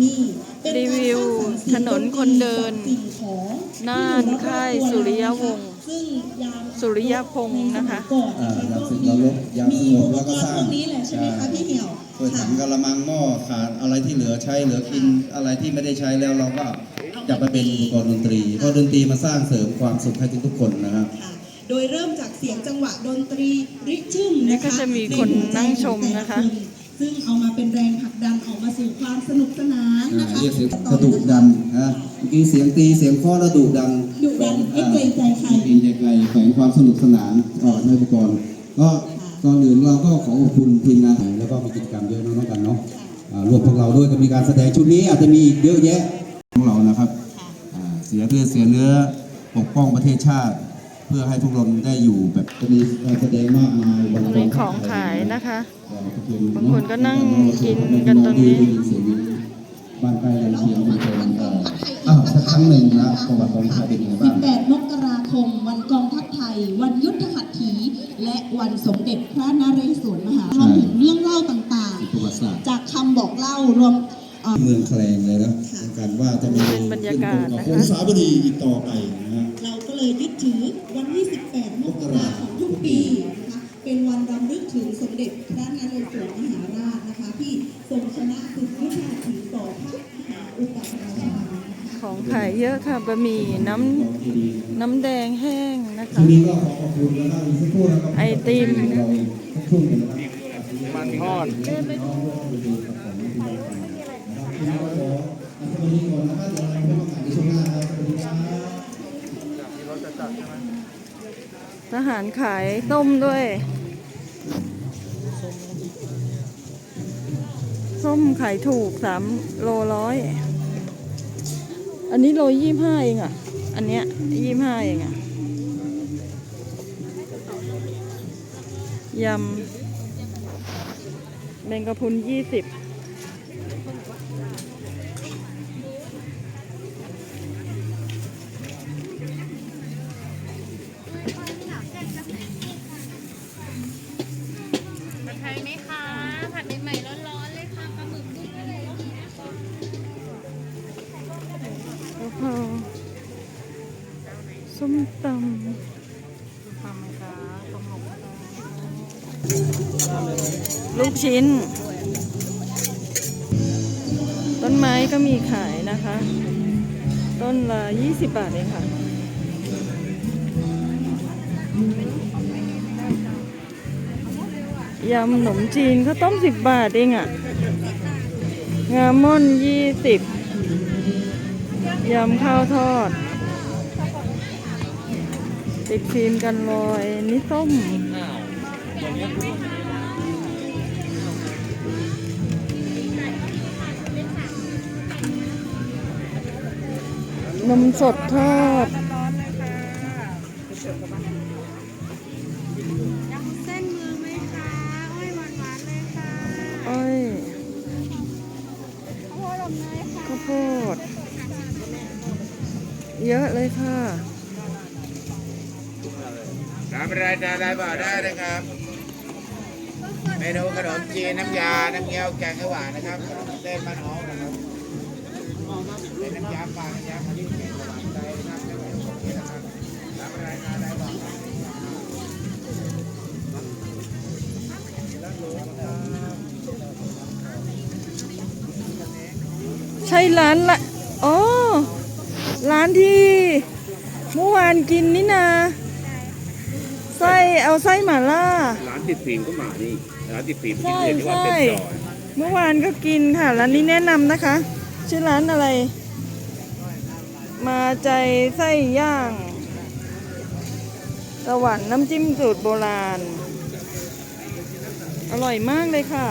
มีเป็นรีวิวการสร้างสรรค์ถนนคนเดินสิ่งของน่านค่ายสุริยวงศ์ซึ่งยามสุริยพงศ์นะคะก่อนอ่านะคะยามก็ศึกมีนรกยามมีสงอุบปแล้วกก็รณ์สร้างพวกนี้แหละใช่ไหมคะพี่เหี่ยวถ้วยถังกระมังหม้อขาดอะไรที่เหลือใช้เหลือกินอะไรที่ไม่ได้ใช้แล้วเราก็จะไปเป็นอุปกรณ์ดนตรีเพราะดนตรีมาสร้างเสริมความสุขให้ทุกๆคนนะครับค่ะโดยเริ่มจากเสียงจังหวะดนตรีริทึมนี่นะคะก็จะมีคนนั่งชมนะคะ ใหัวใจของแต่ละซึ่งเอามาเป็นแรงผลักดันออกมาสู่ความสนุกสนานนะคะเรียกเสียงกระดูกดันนะเมื่อกี้เสียงตีเสียงเคาะแล้วดุดันดุดันไม่เกรงใจใครไม่เกรงใจใครแฝงความสนุกสนานออกให้อุปกรณ์ก็ก่อนอื่นเราก็ขอขอบคุณทีมงานแล้วก็มีกิจกรรมเยอะเน้องกันเนาะอ่ารวมพวกเราด้วยก็มีการแสดงชุดนี้อาจจะมีอีกเยอะแยะของเรานะครับอ่าเสียเลือดเสียเนื้อปกป้องประเทศชาติเพื่อให้พวกเราได้อยู่แบบจะมีการแสดงมากมายวันมีของขายนะคะบาบางคนก็นั่งกินกันตรงนี้บ้านใกล้เรือนเคียงเป็นคนเอ่ออ้าวสักครั้งหนึ่งนะประวัติของไทยเป็นยังไงบ้าง18มกราคม วันกองทัพไทย วันยุทธหัตถี และวันสมเด็จพระนเรศวรมหารวมถึงเรื่องเล่าต่างประวัติศาสตร์ๆจากคำบอกเล่ารวม เอ่อเมืองแคลงเลยนะในการว่าจะมีเป็นบรรยากาศนะคะโค้งสาบดีอีกต่อไปนะฮะ เราก็เลยยึดถือวันที่ 18 มกราของทุกปีนะคะเป็นวันรำลึกถึงสมเด็จพระนเรศวรมหาราชนะคะ ที่ทรงชนะศึกยุทธหัตถีต่อพระมหาอุปราชานะคะของขายเยอะค่ะบะหมี่น้ำน้ำแดงแห้งนะคะ ทีนี้ก็ขอขอบคุณนะครับอีกสักครู่นะครับไอติม เราทุกช่วงเลยนะครับ มันทอดน้องร่วมดู ครับทีนี้ก็ขออัศวินก่อนนะครับเดี๋ยวเราไปประกาศในช่วงหน้าครับสวัสดีครับทหารขายต้มด้วย ส้มขายถูกสามโลร้อย อันนี้โลยี่ห้าเองอะ อันเนี้ยยี่ห้าเองอะ ยำเมงกะพุนยี่สิบ ไทยไหมคะ ผัดใหม่ๆร้อนๆเลยค่ะปลาหมึกกุ้งอะไรอย่างเงี้ยกะเพราส้มตำลูกชิ้น ต้นไม้ก็มีขายนะคะ ต้นละ 20 บาทเองค่ะ ยำขนมจีนข้าวต้ม10บบาทเองอะ่ะ งาม่อน20ยำข้าวทอด ติดฟิล์มกันรอยนี่ส้มนมสดทอด เยอะเลยค่ะน้ำอะไรจะได้บอกได้นะครับ เมนูขนมจีนน้ำยา น้ำเงี้ยวแกงเขียวหวานนะครับขนมเส้นบ้านฮ้องนะครับเป็นน้ำยาปลาน้ำยาคาริเกะหวานใจนะครับไม่เหมือนของที่นะครับน้ำอะไรจะได้บอกได้ใช่ร้านละ อ๋อ ร้านที่เมื่อวานกินนี่นาไส้เอาไส้หม่าล่า ร้านติดฟิล์มก็มานี่ร้านติดฟิล์มใช่ที่เรียกได้ว่าเต็มใช่จอเมื่อวานก็กินค่ะ ร้านนี้แนะนำนะคะ ชื่อร้านอะไร มาใจไส้ย่างสวรรค์น้ำจิ้มสูตรโบราณ อร่อยมากเลยค่ะ